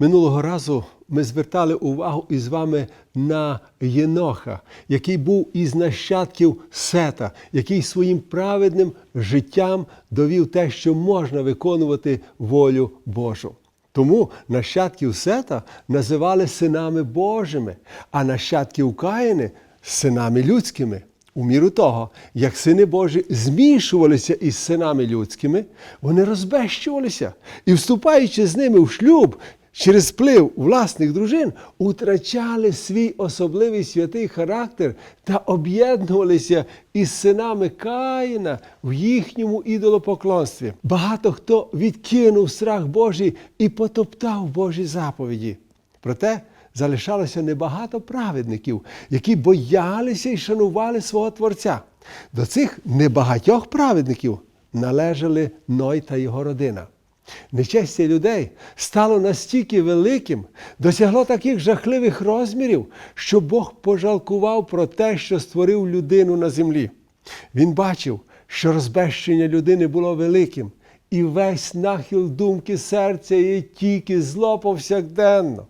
Минулого разу ми звертали увагу із вами на Єноха, який був із нащадків Сета, який своїм праведним життям довів те, що можна виконувати волю Божу. Тому нащадків Сета називали синами Божими, а нащадків Каїни синами людськими. У міру того, як сини Божі змішувалися із синами людськими, вони розбещувалися і, вступаючи з ними в шлюб через вплив власних дружин, утрачали свій особливий святий характер та об'єднувалися із синами Каїна в їхньому ідолопоклонстві. Багато хто відкинув страх Божий і потоптав Божі заповіді. Проте залишалося небагато праведників, які боялися і шанували свого Творця. До цих небагатьох праведників належали Ной та його родина. Нечестя людей стало настільки великим, досягло таких жахливих розмірів, що Бог пожалкував про те, що створив людину на землі. Він бачив, що розбещення людини було великим, і весь нахил думки серця є тільки зло повсякденно.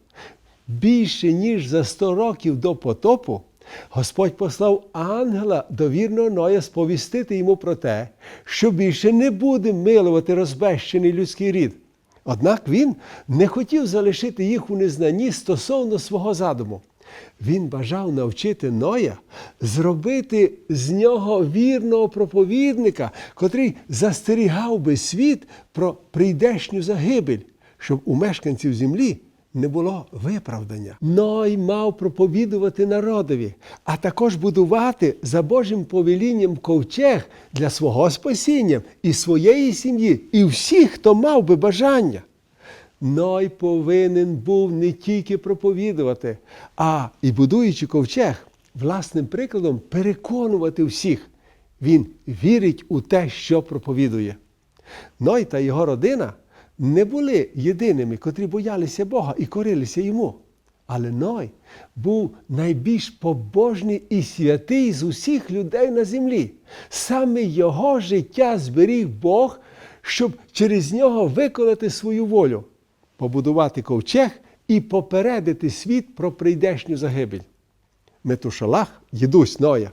Більше ніж за сто років до потопу Господь послав ангела до вірного Ноя сповістити йому про те, що більше не буде милувати розбещений людський рід. Однак він не хотів залишити їх у незнанні стосовно свого задуму. Він бажав навчити Ноя зробити з нього вірного проповідника, котрий застерігав би світ про прийдешню загибель, щоб у мешканців землі не було виправдання. Ной мав проповідувати народові, а також будувати за Божим повелінням ковчег для свого спасіння і своєї сім'ї, і всіх, хто мав би бажання. Ной повинен був не тільки проповідувати, а і будуючи ковчег, власним прикладом переконувати всіх. Він вірить у те, що проповідує. Ной та його родина не були єдиними, котрі боялися Бога і корилися йому. Але Ной був найбільш побожний і святий з усіх людей на землі. Саме його життя зберіг Бог, щоб через нього виконати свою волю, побудувати ковчег і попередити світ про прийдешню загибель. Метушалах, дідусь Ноя,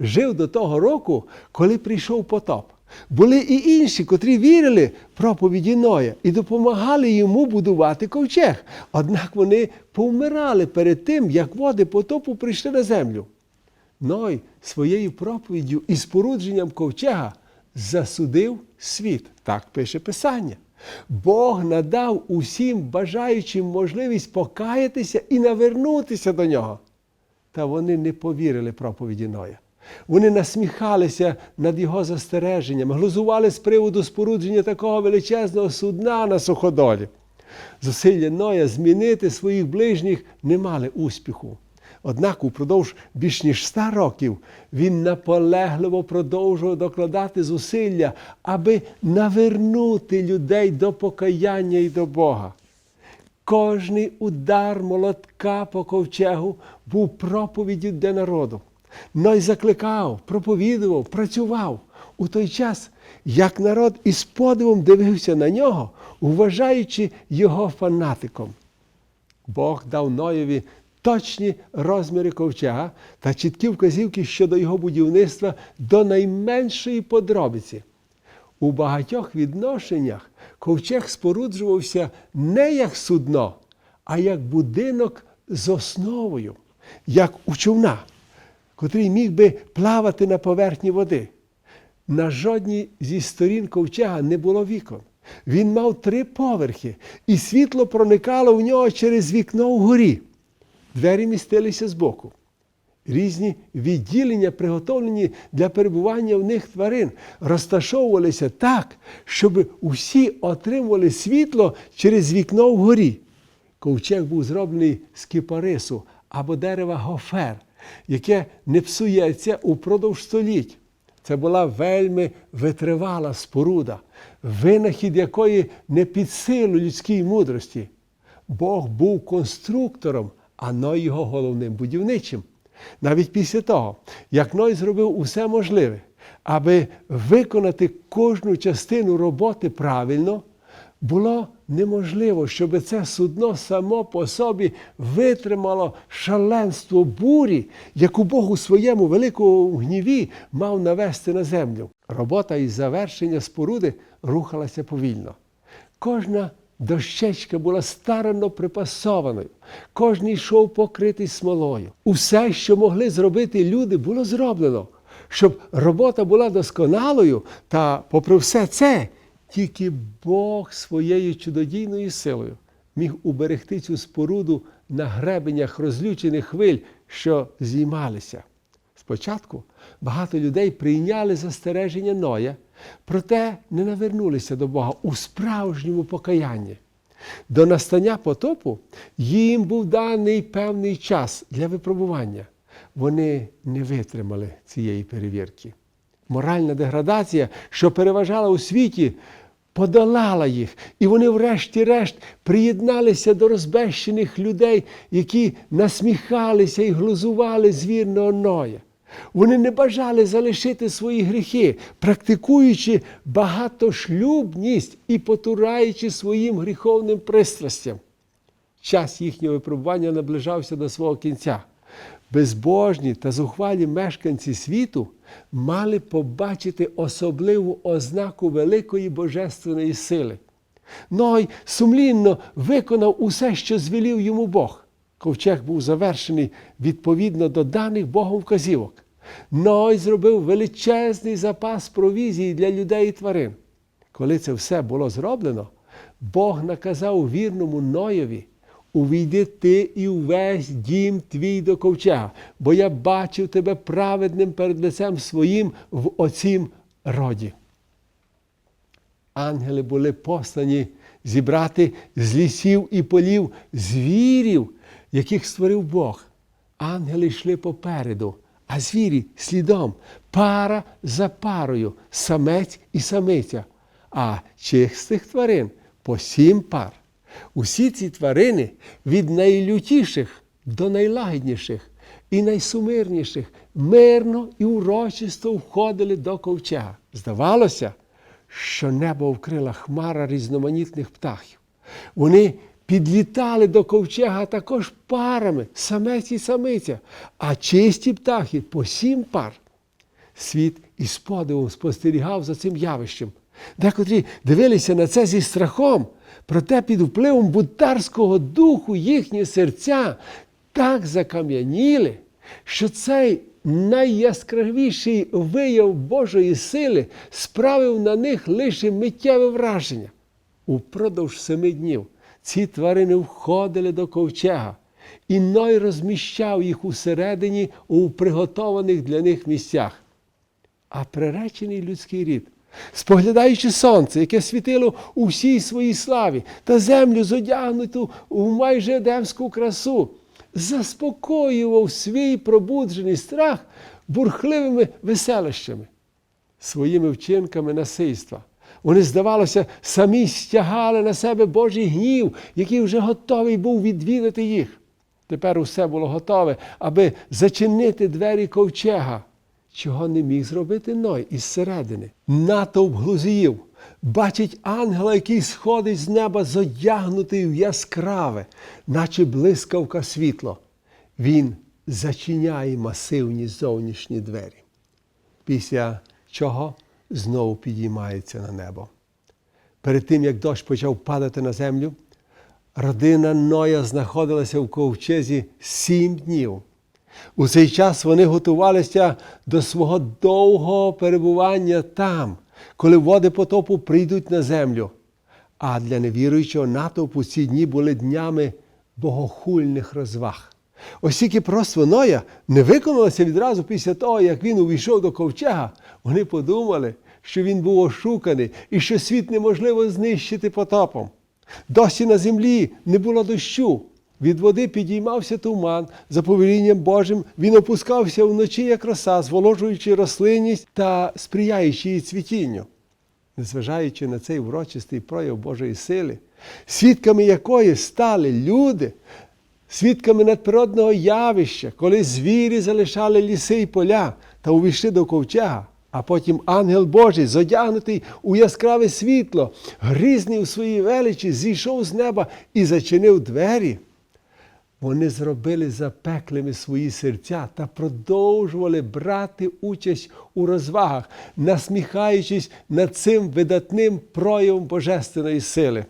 жив до того року, коли прийшов потоп. Були і інші, котрі вірили проповіді Ноя і допомагали йому будувати ковчег. Однак вони повмирали перед тим, як води потопу прийшли на землю. Ной своєю проповіддю і спорудженням ковчега засудив світ. Так пише Писання. Бог надав усім бажаючим можливість покаятися і навернутися до нього. Та вони не повірили проповіді Ноя. Вони насміхалися над його застереженням, глузували з приводу спорудження такого величезного судна на суходолі. Зусилля Ноя змінити своїх ближніх не мали успіху. Однак упродовж більш ніж ста років він наполегливо продовжував докладати зусилля, аби навернути людей до покаяння і до Бога. Кожний удар молотка по ковчегу був проповіддю для народу. Ной закликав, проповідував, працював у той час, як народ із подивом дивився на нього, вважаючи його фанатиком. Бог дав Ноєві точні розміри ковчега та чіткі вказівки щодо його будівництва до найменшої подробиці. У багатьох відношеннях ковчег споруджувався не як судно, а як будинок з основою, як у човна котрий міг би плавати на поверхні води. На жодній зі сторін ковчега не було вікон. Він мав три поверхи, і світло проникало в нього через вікно вгорі. Двері містилися збоку. Різні відділення, приготовлені для перебування в них тварин, розташовувалися так, щоб усі отримували світло через вікно вгорі. Ковчег був зроблений з кипарису або дерева гофер яке не псується упродовж століть. Це була вельми витривала споруда, винахід якої не під силу людській мудрості. Бог був конструктором, а Ной його головним будівничим. Навіть після того, як Ной зробив усе можливе, аби виконати кожну частину роботи правильно, Було неможливо, щоб це судно само по собі витримало шаленство бурі, яку Бог у своєму великому гніві мав навести на землю. Робота із завершення споруди рухалася повільно. Кожна дощечка була старанно припасованою, кожен йшов покритий смолою. Усе, що могли зробити люди, було зроблено. Щоб робота була досконалою, та, попри все це, тільки Бог своєю чудодійною силою міг уберегти цю споруду на гребенях розлючених хвиль, що зіймалися. Спочатку багато людей прийняли застереження Ноя, проте не навернулися до Бога у справжньому покаянні. До настання потопу їм був даний певний час для випробування. Вони не витримали цієї перевірки. Моральна деградація, що переважала у світі, подолала їх, і вони, врешті-решт, приєдналися до розбещених людей, які насміхалися і глузували з вірного Ноя. Вони не бажали залишити свої гріхи, практикуючи багатошлюбність і потураючи своїм гріховним пристрастям. Час їхнього випробування наближався до свого кінця. Безбожні та зухвалі мешканці світу мали побачити особливу ознаку великої божественної сили. Ной сумлінно виконав усе, що звелів йому Бог. Ковчег був завершений відповідно до даних Богом вказівок. Ной зробив величезний запас провізії для людей і тварин. Коли це все було зроблено, Бог наказав вірному Ноєві увійди ти і увесь дім твій до ковчега, бо я бачив тебе праведним перед лицем своїм в оцім роді. Ангели були послані зібрати з лісів і полів звірів, яких створив Бог. Ангели йшли попереду, а звірі слідом, пара за парою, самець і самиця, а чистих тварин по сім пар. Усі ці тварини від найлютіших до найлагідніших і найсумирніших мирно і урочисто входили до ковчега. Здавалося, що небо вкрила хмара різноманітних птахів. Вони підлітали до ковчега також парами, самець і самиця, а чисті птахи по сім пар. Світ із подивом спостерігав за цим явищем. Декотрі дивилися на це зі страхом, проте під впливом бунтарського духу їхні серця так закам'яніли, що цей найяскравіший вияв Божої сили справив на них лише миттєве враження. Упродовж семи днів ці тварини входили до ковчега, і Ной розміщав їх усередині у приготованих для них місцях. А приречений людський рід, споглядаючи сонце, яке світило у всій своїй славі, та землю зодягнуту у майже едемську красу, заспокоював свій пробуджений страх бурхливими веселищами, своїми вчинками насильства. Вони, здавалося, самі стягали на себе Божий гнів, який вже готовий був відвідати їх. Тепер усе було готове, аби зачинити двері ковчега, чого не міг зробити Ной із середини. Натовп глузіїв бачить ангела, який сходить з неба, зодягнутий в яскраве, наче блискавка світло. Він зачиняє масивні зовнішні двері. Після чого знову підіймається на небо. Перед тим, як дощ почав падати на землю, родина Ноя знаходилася в ковчезі сім днів. У цей час вони готувалися до свого довгого перебування там, коли води потопу прийдуть на землю. А для невіруючого натовпу ці дні були днями богохульних розваг. Ось тільки пророцтво Ноя не виконалося відразу після того, як він увійшов до ковчега. Вони подумали, що він був ошуканий і що світ неможливо знищити потопом. Досі на землі не було дощу. Від води підіймався туман, за повелінням Божим він опускався вночі, як роса, зволожуючи рослинність та сприяючи її цвітінню. Незважаючи на цей урочистий прояв Божої сили, свідками якої стали люди, свідками надприродного явища, коли звірі залишали ліси і поля та увійшли до ковчега, А потім ангел Божий, зодягнутий у яскраве світло, грізний у своїй величі, зійшов з неба і зачинив двері. Вони зробили запеклими свої серця та продовжували брати участь у розвагах, насміхаючись над цим видатним проявом божественної сили.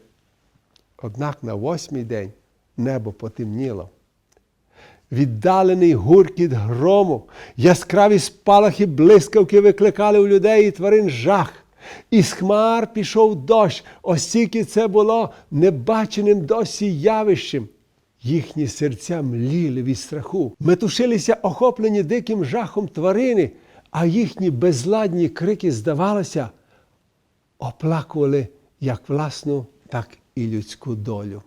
Однак на восьмий день небо потемніло. Віддалений гуркіт грому, яскраві спалахи блискавки викликали у людей і тварин жах. Із хмар пішов дощ, оскільки це було небаченим досі явищем. Їхні серця мліли від страху, метушилися охоплені диким жахом тварини, а їхні безладні крики, здавалося, оплакували як власну, так і людську долю.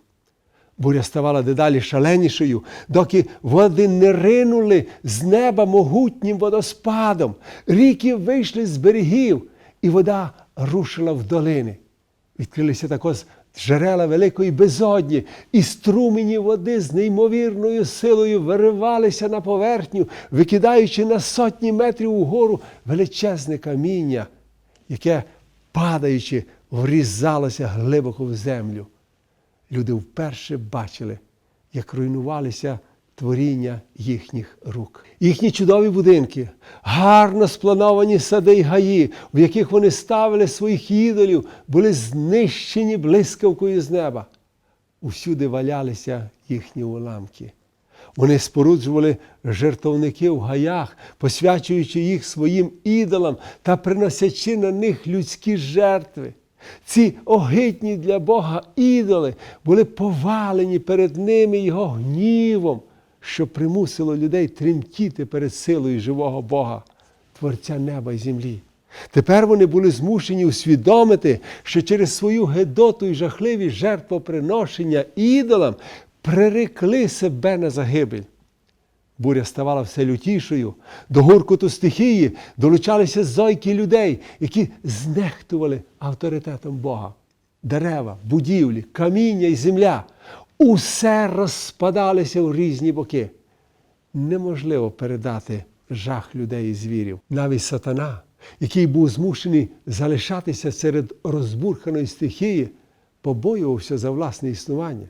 Буря ставала дедалі шаленішою, доки води не ринули з неба могутнім водоспадом. Ріки вийшли з берегів, і вода рушила в долини. Відкрилися також джерела великої безодні, і струмені води з неймовірною силою виривалися на поверхню, викидаючи на сотні метрів угору величезне каміння, яке, падаючи, врізалося глибоко в землю. Люди вперше бачили, як руйнувалися творіння їхніх рук. Їхні чудові будинки, гарно сплановані сади й гаї, в яких вони ставили своїх ідолів, були знищені блискавкою з неба. Усюди валялися їхні уламки. Вони споруджували жертовники в гаях, посвячуючи їх своїм ідолам та приносячи на них людські жертви. Ці огидні для Бога ідоли були повалені перед ними його гнівом, що примусило людей тремтіти перед силою живого Бога, Творця неба і землі. Тепер вони були змушені усвідомити, що через свою гедоту і жахливі жертвоприношення ідолам прирекли себе на загибель. Буря ставала все лютішою. До гуркоту стихії долучалися зойки людей, які знехтували авторитетом Бога. Дерева, будівлі, каміння і земля усе розпадалося в різні боки. Неможливо передати жах людей і звірів. Навіть сатана, який був змушений залишатися серед розбурханої стихії, побоювався за власне існування.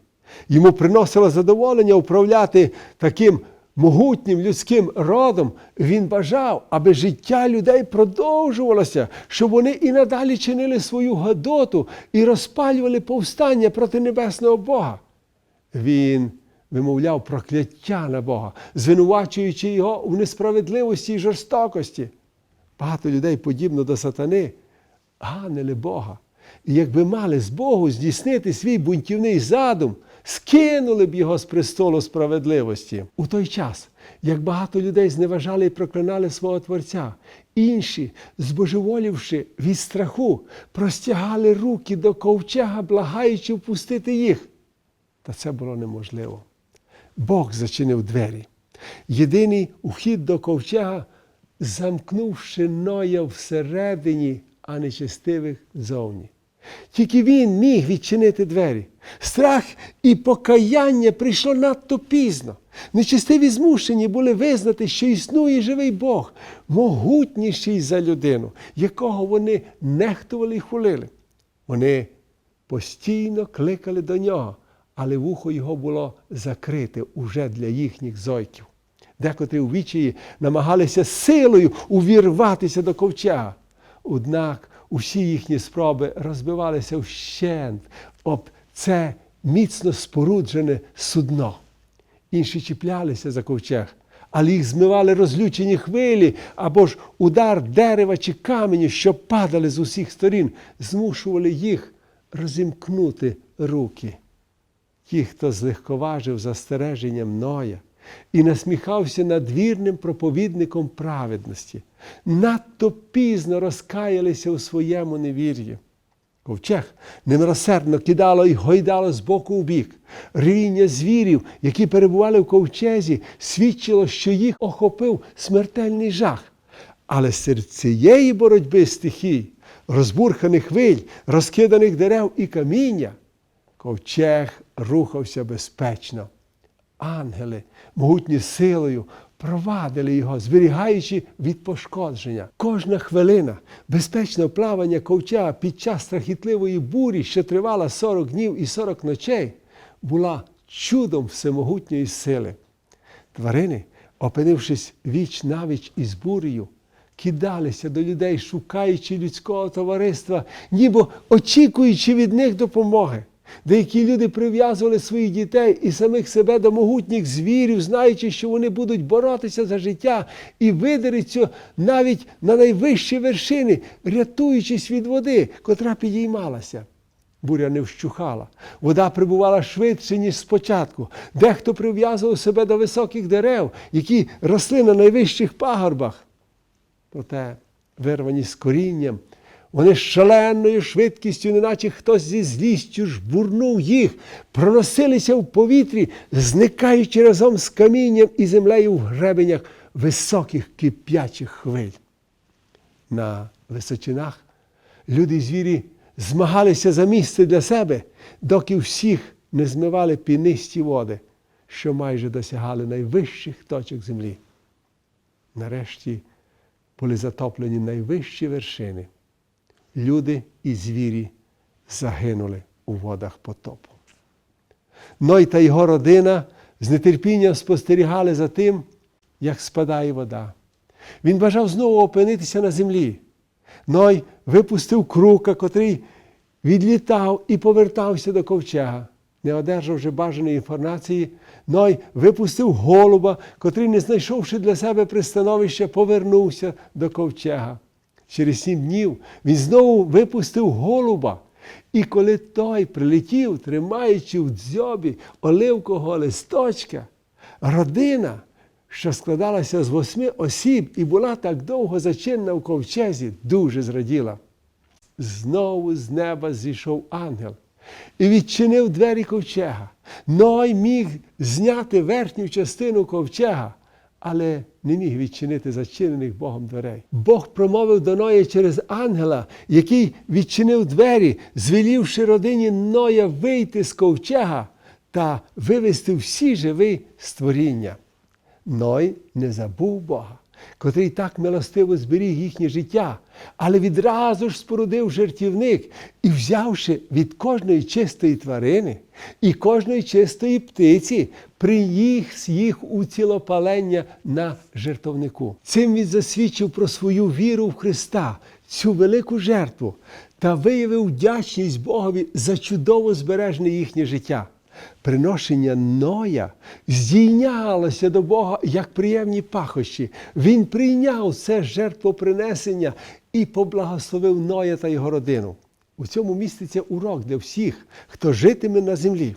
Йому приносило задоволення управляти таким могутнім людським родом, він бажав, аби життя людей продовжувалося, щоб вони і надалі чинили свою гадоту і розпалювали повстання проти небесного Бога. Він вимовляв прокляття на Бога, звинувачуючи його у несправедливості і жорстокості. Багато людей, подібно до сатани, ганили Бога. І якби мали з Богу здійснити свій бунтівний задум, скинули б його з престолу справедливості. У той час, як багато людей зневажали і проклинали свого Творця, інші, збожеволівши від страху, простягали руки до ковчега, благаючи впустити їх. Та це було неможливо. Бог зачинив двері. Єдиний ухід до ковчега, замкнувши Ноя всередині, а нечестивих зовні. Тільки він міг відчинити двері. Страх і покаяння прийшло надто пізно. Нечистиві змушені були визнати, що існує живий Бог, могутніший за людину, якого вони нехтували і хулили. Вони постійно кликали до нього, але вухо його було закрите уже для їхніх зойків. Декотрі у вічії намагалися силою увірватися до ковчега. Однак усі їхні спроби розбивалися вщент об це міцно споруджене судно. Інші чіплялися за ковчег, але їх змивали розлючені хвилі або ж удар дерева чи каменю, що падали з усіх сторін, змушували їх розімкнути руки. Ті, хто злегковажив застереженням Ноя і насміхався над вірним проповідником праведності, надто пізно розкаялися у своєму невір'ї. Ковчег немилосердно кидало і гойдало з боку в бік. Рівіння звірів, які перебували в ковчезі, свідчило, що їх охопив смертельний жах. Але серед цієї боротьби стихій, розбурханих хвиль, розкиданих дерев і каміння, ковчег рухався безпечно. Ангели, могутні силою, провадили його, зберігаючи від пошкодження. Кожна хвилина безпечного плавання ковчега під час страхітливої бурі, що тривала 40 днів і 40 ночей, була чудом всемогутньої сили. Тварини, опинившись віч навіч із бурею, кидалися до людей, шукаючи людського товариства, ніби очікуючи від них допомоги. Деякі люди прив'язували своїх дітей і самих себе до могутніх звірів, знаючи, що вони будуть боротися за життя і видериться навіть на найвищі вершини, рятуючись від води, котра підіймалася. Буря не вщухала. Вода прибувала швидше, ніж спочатку. Дехто прив'язував себе до високих дерев, які росли на найвищих пагорбах. Проте, вирвані з корінням, вони з шаленою швидкістю, неначе хтось зі злістю жбурнув їх, проносилися в повітрі, зникаючи разом з камінням і землею в гребенях високих кип'ячих хвиль. На височинах люди і звірі змагалися за місце для себе, доки всіх не змивали пінисті води, що майже досягали найвищих точок землі. Нарешті були затоплені найвищі вершини. Люди і звірі загинули у водах потопу. Ной та його родина з нетерпінням спостерігали за тим, як спадає вода. Він бажав знову опинитися на землі. Ной випустив крука, котрий відлітав і повертався до ковчега. Не одержавши бажаної інформації, Ной випустив голуба, котрий, не знайшовши для себе пристановища, повернувся до ковчега. Через сім днів він знову випустив голуба. І коли той прилетів, тримаючи в дзьобі оливкового листочка, родина, що складалася з восьми осіб і була так довго зачинена в ковчезі, дуже зраділа. Знову з неба зійшов ангел і відчинив двері ковчега. Ной міг зняти верхню частину ковчега, але не міг відчинити зачинених Богом дверей. Бог промовив до Ноя через ангела, який відчинив двері, звелівши родині Ноя вийти з ковчега та вивести всі живі створіння. Ной не забув Бога, котрий так милостиво зберіг їхнє життя, але відразу ж спорудив жертівник і, взявши від кожної чистої тварини і кожної чистої птиці, приніс їх у цілопалення на жертовнику. Цим він засвідчив про свою віру в Христа, цю велику жертву, та виявив вдячність Богові за чудово збережене їхнє життя. Приношення Ноя здійнялося до Бога як приємні пахощі. Він прийняв це жертвопринесення і поблагословив Ноя та його родину. У цьому міститься урок для всіх, хто житиме на землі.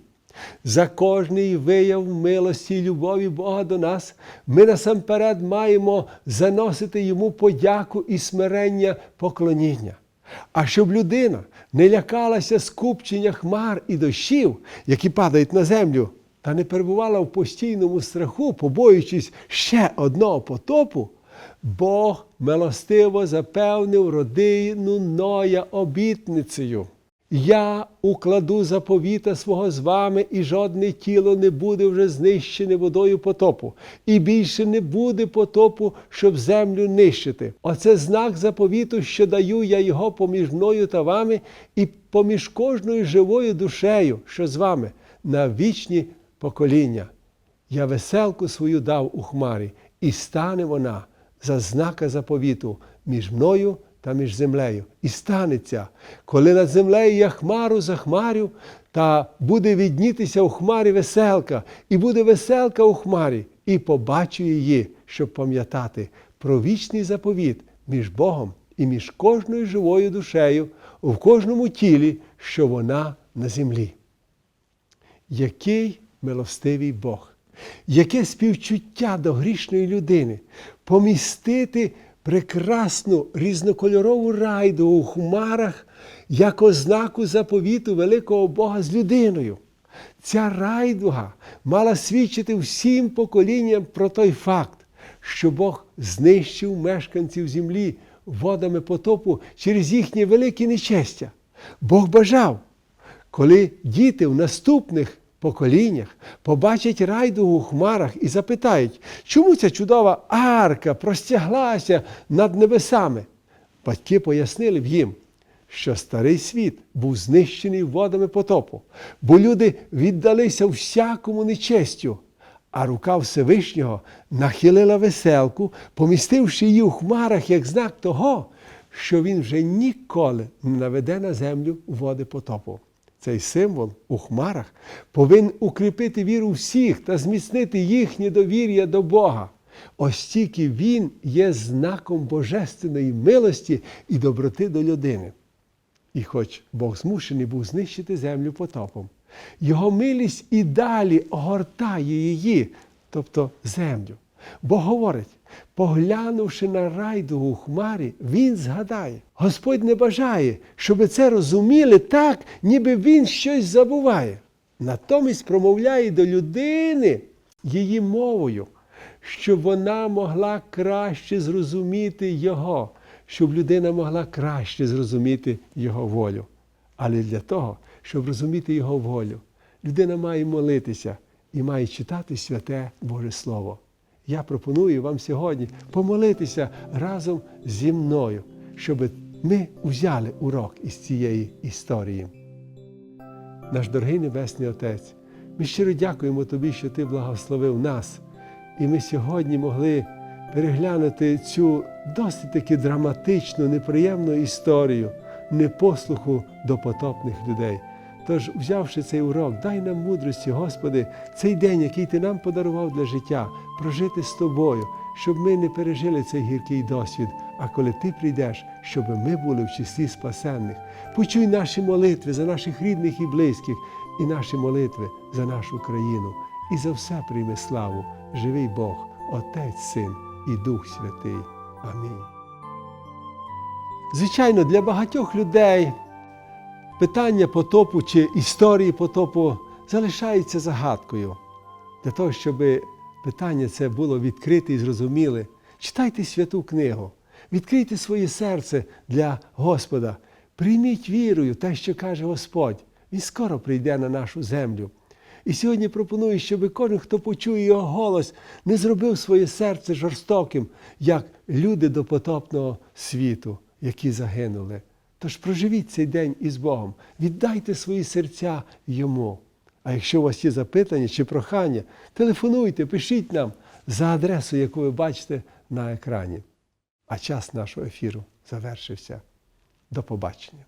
За кожний вияв милості і любові Бога до нас ми насамперед маємо заносити йому подяку і смирення поклоніння. А щоб людина не лякалася скупчення хмар і дощів, які падають на землю, та не перебувала в постійному страху, побоюючись ще одного потопу, Бог милостиво запевнив родину Ноя обітницею. Я укладу заповіта свого з вами, і жодне тіло не буде вже знищене водою потопу, і більше не буде потопу, щоб землю нищити. Оце знак заповіту, що даю я його поміж мною та вами, і поміж кожною живою душею, що з вами, на вічні покоління. Я веселку свою дав у хмарі, і стане вона за знака заповіту між мною та між землею. І станеться, коли над землею я хмару захмарю, та буде віднітися у хмарі веселка, і буде веселка у хмарі, і побачу її, щоб пам'ятати про вічний заповіт між Богом і між кожною живою душею в кожному тілі, що вона на землі. Який милостивий Бог, яке співчуття до грішної людини помістити прекрасну різнокольорову райду у хмарах як ознаку заповіту великого Бога з людиною. Ця райдуга мала свідчити всім поколінням про той факт, що Бог знищив мешканців землі водами потопу через їхнє велике нечестя. Бог бажав, коли діти в наступних поколіннях побачать райдугу у хмарах і запитають, чому ця чудова арка простяглася над небесами. Батьки пояснили б їм, що старий світ був знищений водами потопу, бо люди віддалися всякому нечестю, а рука Всевишнього нахилила веселку, помістивши її у хмарах як знак того, що він вже ніколи не наведе на землю води потопу. Цей символ у хмарах повинен укріпити віру всіх та зміцнити їхнє довір'я до Бога. Ось тільки він є знаком божественної милості і доброти до людини. І хоч Бог змушений був знищити землю потопом, його милість і далі огортає її, тобто землю. Бог говорить, поглянувши на райдугу у хмарі, він згадає. Господь не бажає, щоб це розуміли так, ніби він щось забуває. Натомість промовляє до людини її мовою, щоб вона могла краще зрозуміти Його, щоб людина могла краще зрозуміти Його волю. Але для того, щоб розуміти Його волю, людина має молитися і має читати святе Боже Слово. Я пропоную вам сьогодні помолитися разом зі мною, щоб ми взяли урок із цієї історії. Наш дорогий Небесний Отець, ми щиро дякуємо Тобі, що Ти благословив нас, і ми сьогодні могли переглянути цю досить таки драматичну, неприємну історію непослуху до потопних людей. Тож, взявши цей урок, дай нам мудрості, Господи, цей день, який Ти нам подарував для життя, прожити з тобою, щоб ми не пережили цей гіркий досвід. А коли ти прийдеш, щоб ми були в числі спасенних. Почуй наші молитви за наших рідних і близьких, і наші молитви за нашу країну. І за все прийми славу, живий Бог, Отець, Син і Дух Святий. Амінь. Звичайно, для багатьох людей питання потопу чи історії потопу залишається загадкою. Для того, щоб питання це було відкрите і зрозуміле, читайте святу книгу, відкрийте своє серце для Господа, прийміть вірою те, що каже Господь. Він скоро прийде на нашу землю. І сьогодні пропоную, щоб кожен, хто почує його голос, не зробив своє серце жорстоким, як люди до потопного світу, які загинули. Тож проживіть цей день із Богом, віддайте свої серця йому. А якщо у вас є запитання чи прохання, телефонуйте, пишіть нам за адресою, яку ви бачите на екрані. А час нашого ефіру завершився. До побачення.